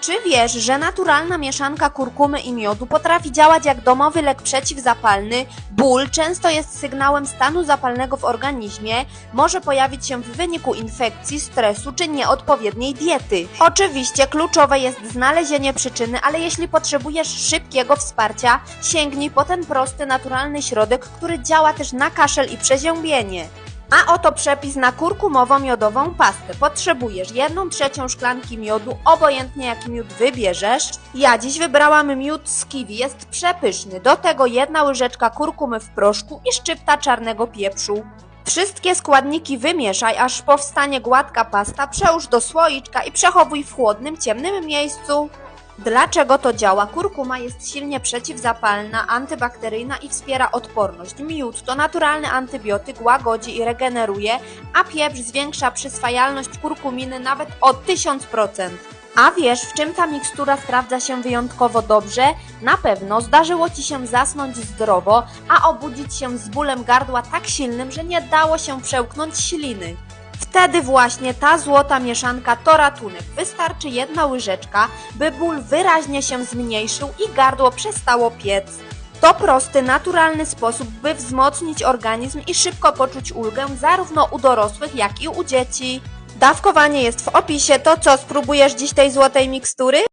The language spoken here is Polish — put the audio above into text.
Czy wiesz, że naturalna mieszanka kurkumy i miodu potrafi działać jak domowy lek przeciwzapalny? Ból często jest sygnałem stanu zapalnego w organizmie, może pojawić się w wyniku infekcji, stresu czy nieodpowiedniej diety. Oczywiście kluczowe jest znalezienie przyczyny, ale jeśli potrzebujesz szybkiego wsparcia, sięgnij po ten prosty, naturalny środek, który działa też na kaszel i przeziębienie. A oto przepis na kurkumowo-miodową pastę. Potrzebujesz 1 trzecią szklanki miodu, obojętnie jaki miód wybierzesz. Ja dziś wybrałam miód z kiwi, jest przepyszny. Do tego jedna łyżeczka kurkumy w proszku i szczypta czarnego pieprzu. Wszystkie składniki wymieszaj, aż powstanie gładka pasta, przełóż do słoiczka i przechowuj w chłodnym, ciemnym miejscu. Dlaczego to działa? Kurkuma jest silnie przeciwzapalna, antybakteryjna i wspiera odporność. Miód to naturalny antybiotyk, łagodzi i regeneruje, a pieprz zwiększa przyswajalność kurkuminy nawet o 1000%. A wiesz, w czym ta mikstura sprawdza się wyjątkowo dobrze? Na pewno zdarzyło Ci się zasnąć zdrowo, a obudzić się z bólem gardła tak silnym, że nie dało się przełknąć śliny. Wtedy właśnie ta złota mieszanka to ratunek. Wystarczy jedna łyżeczka, by ból wyraźnie się zmniejszył i gardło przestało piec. To prosty, naturalny sposób, by wzmocnić organizm i szybko poczuć ulgę zarówno u dorosłych, jak i u dzieci. Dawkowanie jest w opisie. To co, spróbujesz dziś tej złotej mikstury?